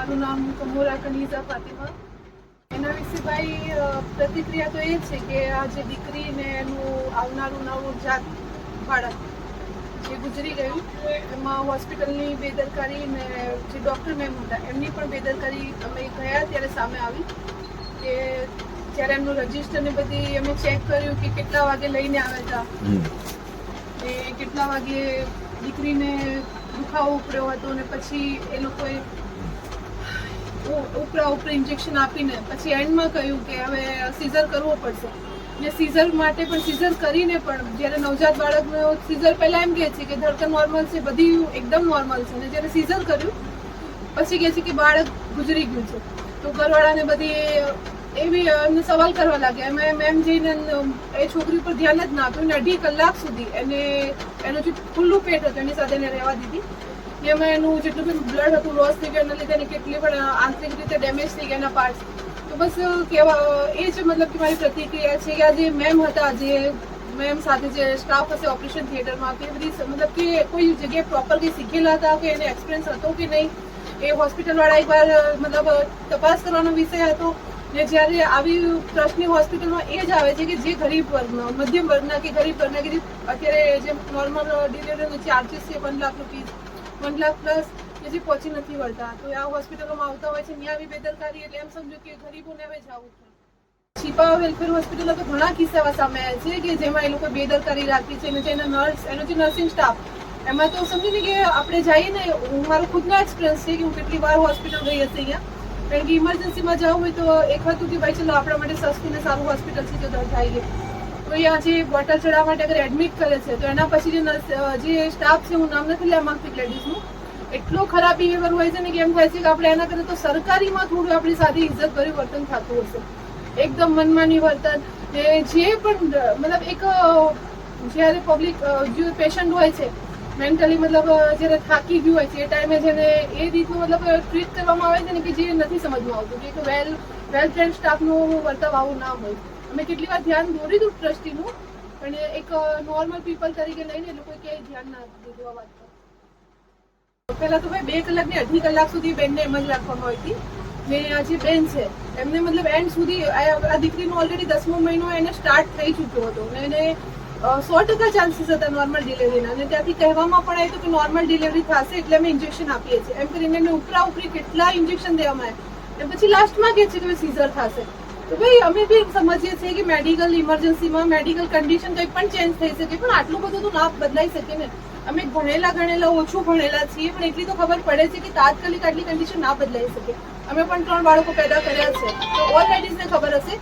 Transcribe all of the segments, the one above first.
મારું નામ કમોરા કનીઝા ફાતિમા. એના વિશે ભાઈ પ્રતિક્રિયા તો એ છે કે આ જે દીકરી ને એનું આવનારું નવું જાત બાળક જે ગુજરી ગયું એમાં હોસ્પિટલની બેદરકારી ને જે ડૉક્ટર મેમ હતા એમની પણ બેદરકારી અમે ગયા ત્યારે સામે આવી કે જ્યારે એમનું રજિસ્ટર ને બધી અમે ચેક કર્યું કે કેટલા વાગે લઈને આવ્યા હતા. એ કેટલા વાગે દીકરીને દુખાવો ઉપડ્યો હતો ને પછી એ લોકોએ ઉપરા ઉપર ઇન્જેક્શન આપીને પછી એન્ડમાં કહ્યું કે હવે સીઝર કરવો પડશે. ને સીઝર માટે પણ સીઝર કરીને પણ જ્યારે નવજાત બાળકનો સીઝર પહેલાં એમ કહે છે કે ધડકન નોર્મલ છે, બધી એકદમ નોર્મલ છે. ને જ્યારે સીઝર કર્યું, પછી કહે છે કે બાળક ગુજરી ગયું છે. તો ઘરવાળાને બધી એવી એમને સવાલ કરવા લાગ્યા. એમાં મેમ જઈને એ છોકરી પર ધ્યાન જ ના આપ્યું. ને અઢી કલાક સુધી એને એનું જે ખુલ્લું પેટ હતું એની સાથે એને રહેવા દીધી. ને એમાં એનું જેટલું બી બ્લડ હતું લોસ થઈ ગયું, એના લીધે એની કેટલી પણ આંતરિક રીતે ડેમેજ થઈ ગયા એના પાર્ટસ તો બસ કેવા એ જ મતલબ કે મારી પ્રતિક્રિયા છે કે આ જે મેમ હતા, જે મેમ સાથે જે સ્ટાફ હશે ઓપરેશન થિયેટરમાં કે બધી મતલબ કે કોઈ જગ્યાએ પ્રોપર કંઈ શીખેલા હતા કે એને એક્સપિરિયન્સ હતો કે નહીં, એ હોસ્પિટલવાળા એકવાર મતલબ તપાસ કરવાનો વિષય હતો. ને જ્યારે આવી ટ્રસ્ટની હોસ્પિટલમાં એ જ આવે છે કે જે ગરીબ વર્ગનો મધ્યમ વર્ગના કે ગરીબ વર્ગના કે અત્યારે જે નોર્મલ ડિલિવરીનો ચાર્જિસ છે one lakh rupees one lakh plus કે જે પહોંચી નથી વળતા. તો આ હોસ્પિટલોમાં આવતા હોય છે, ત્યાં આવી બેદરકારી એટલે એમ સમજો કે ગરીબોને હવે જવું પડે છીપા વેલફેર હોસ્પિટલમાં તો ઘણા કિસ્સાઓ સામે છે કે જેમાં એ લોકો બેદરકારી રાખી છે અને જેના નર્સ એનો જે નર્સિંગ સ્ટાફ એમાં તો સમજી ને કે આપણે જઈએ ને મારો ખુદનો એક્સપિરિયન્સ છે કે હું કેટલી વાર હોસ્પિટલ ગઈ હશે અહીંયા. કારણ કે ઇમરજન્સીમાં જવું હોય તો એક હતું કે ભાઈ, ચલો આપણા માટે સસ્તું ને સારું હોસ્પિટલ છે, તો જઈએ તો અહીંયા જે બોટલ ચડાવવા માટે અગર એડમિટ કરે છે, તો એના પછી જે નર્સ જે સ્ટાફ છે, હું નામ નથી લેવા માંગતી લેડીઝનું એટલો ખરાબ બિહેવિયર હોય છે ને કે એમ થાય છે કે આપણે એના કરતાં તો સરકારીમાં થોડું આપણી સાથે ઇજ્જત ભર્યું વર્તન થતું હશે. એકદમ મનમાની વર્તન જે પણ, મતલબ એક જ્યારે પબ્લિક જે પેશન્ટ હોય છે મેન્ટલી મતલબ જ્યારે થાકી ગયું હોય છે, એ ટાઈમે જેને એ રીતનું મતલબ ટ્રીટ કરવામાં આવે છે ને કે જે નથી સમજમાં આવતું, કે વેલ વેલ ટ્રેન્ડ સ્ટાફનું વર્તાવ આવું ના હોય. અમે કેટલી વાર ધ્યાન દોરી દઉં ટ્રસ્ટીનું, પણ એક નોર્મલ પીપલ તરીકે લઈને એ લોકોએ ક્યાંય ધ્યાન ના દીધું આ વાત પર. પહેલા તો ભાઈ બે કલાક ને અઢી કલાક સુધી બેનને એમ જ રાખવામાં આવી હતી. ને આ જે બેન છે, એમને મતલબ એન્ડ સુધી આ દીકરીનો ઓલરેડી દસમો મહિનો એને સ્ટાર્ટ થઈ ચૂક્યો હતો. ને એને સો ટકા ચાન્સીસ હતા નોર્મલ ડિલિવરીના અને ત્યાંથી કહેવામાં પણ આવ્યું કે નોર્મલ ડિલિવરી થશે એટલે અમે ઇન્જેક્શન આપીએ છીએ. એમ કરીને એને ઉપરા ઉપરી કેટલા ઇન્જેક્શન દેવામાં આવ્યા. અને પછી લાસ્ટમાં કહે છે કે સીઝર થશે. તો ભાઈ, અમે બી સમજીએ છીએ કે મેડિકલ ઇમરજન્સીમાં મેડિકલ કન્ડિશન કંઈ પણ ચેન્જ થઈ શકે, પણ આટલું બધું તો ના બદલાઈ શકે ને. અમે ભણેલા ગણેલા, ઓછું ભણેલા છીએ, પણ એટલી તો ખબર પડે છે કે તાત્કાલિક આટલી કન્ડિશન ના બદલાઈ શકે. અમે પણ ત્રણ બાળકો પેદા કર્યા છે. તો ઓલ લેડીઝને ખબર હશે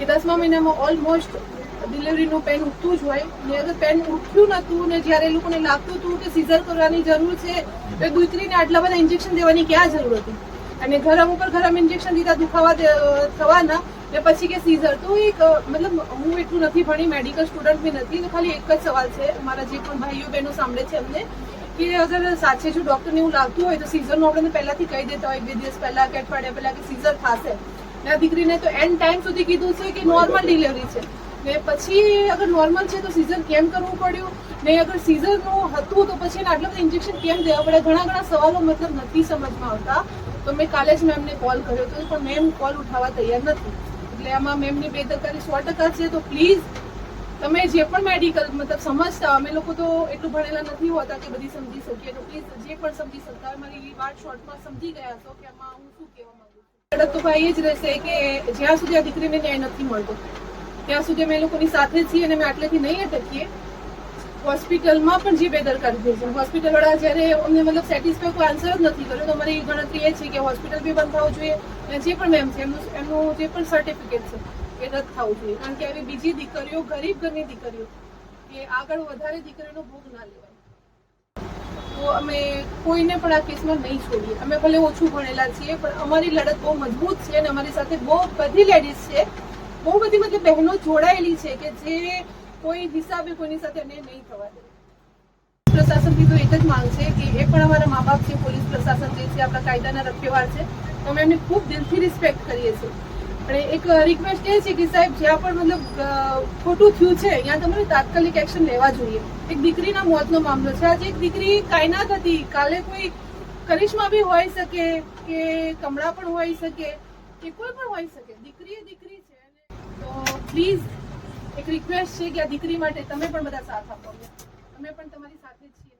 કે દસમા મહિનામાં ઓલમોસ્ટ ડિલિવરીનું પેન ઉઠતું જ હોય. ને અગર પેન ઉઠ્યું નહોતું ને જ્યારે એ લોકોને લાગતું હતું કે સીઝર કરવાની જરૂર છે, તો ગુજરીને આટલા બધા ઇન્જેક્શન દેવાની ક્યાં જરૂર હતી? અને ગરમ ઉપર ગરમ ઇન્જેક્શન દીધા, દુખાવા થવાના. ને પછી કે સીઝર તો એક મતલબ હું એટલું નથી ભણી મેડિકલ સ્ટુડન્ટ બી નથી તો ખાલી એક જ સવાલ છે મારા જે પણ ભાઈઓ બહેનો સાંભળે છે એમને કે અગર સાચે જો ડૉક્ટરને એવું લાગતું હોય તો સીઝરનું આપણે પહેલાથી કહી દેતા હોય બે દિવસ પહેલા કે અઠવાડિયા પહેલા કે સીઝર થશે ને દીકરીને તો એન્ડ ટાઈમ સુધી કીધું છે કે નોર્મલ ડિલિવરી છે. ને પછી અગર નોર્મલ છે તો સીઝર કેમ કરવું પડ્યું? ને અગર સીઝરનું હતું તો પછી એને આટલા બધા ઇન્જેક્શન કેમ દેવા પડે ઘણા ઘણા સવાલો મતલબ નથી સમજમાં આવતા. તો મેં કાલે જ મેમને કોલ કર્યો હતો પણ મેમ કોલ ઉઠાવવા તૈયાર નથી. એટલે આમાં મેમની બેદરકારી સો ટકા છે, તો પ્લીઝ તમે જે પણ મેડિકલ મતલબ સમજતા, અમે લોકો તો એટલું ભણેલા નથી હોતા કે બધી સમજી શકીએ. તો પ્લીઝ જે પણ સમજી શકતા હોય મારી વાત શોર્ટમાં સમજી ગયા છો કે આમાં હું શું કહેવા માંગુ છું. તો ભાઈ એ જ રહેશે કે જ્યાં સુધી આ દીકરીને ન્યાય નથી મળતો, ત્યાં સુધી અમે લોકોની સાથે છીએ અને અમે આટલેથી નહીં અટકીએ. હોસ્પિટલમાં પણ જે બેદરકારી થઈ છે. હોસ્પિટલ વાળા જ્યારે અમને મતલબ સેટિસ્ફાય કોઈ આન્સર જ નથી કર્યો, તો અમારી ગણતરી એ છે કે હોસ્પિટલ બી બંધ થવું જોઈએ અને જે પણ મેમ છે, એમનું એમનું જે પણ સર્ટિફિકેટ છે, એ રદ થવું જોઈએ. કારણ કે આવી બીજી દીકરીઓ, ગરીબ ઘરની દીકરીઓ કે આગળ વધારે દીકરીનો ભોગ ના લેવાય. તો અમે કોઈને પણ આ કેસમાં નહીં છોડીએ. અમે ભલે ઓછું ભણેલા છીએ, પણ અમારી લડત બહુ મજબૂત છે અને અમારી સાથે બહુ બધી લેડીઝ છે. બહુ બધી મતલબ બહેનો જોડાયેલી છે કે જે કોઈ હિસાબે કોઈની સાથે અન્યાય નહીં થવા દે પ્રશાસનથી તો એક જ માંગ છે કે એ પણ અમારા મા બાપ છે, પોલીસ પ્રશાસન જે છે, આપણા કાયદાના રખેવાળ છે. અમે એમને ખૂબ દિલથી રિસ્પેક્ટ કરીએ છીએ. પણ એક રિક્વેસ્ટ એ છે કે સાહેબ, જ્યાં પણ મતલબ ખોટું થયું છે, ત્યાં તમારે તાત્કાલિક એક્શન લેવા જોઈએ. એક દીકરીના મોતનો મામલો છે. આજે એક દીકરી કાયનાત હતી. કાલે કોઈ કરિશ્મા બી હોઈ શકે, કે કમળા પણ હોઈ શકે, કે કોઈ પણ હોઈ શકે. દીકરી એ દીકરી છે. તો પ્લીઝ એક રિક્વેસ્ટ છે કે આ દીકરી માટે તમે પણ બધા સાથ આપો અમે પણ તમારી સાથે જ છીએ.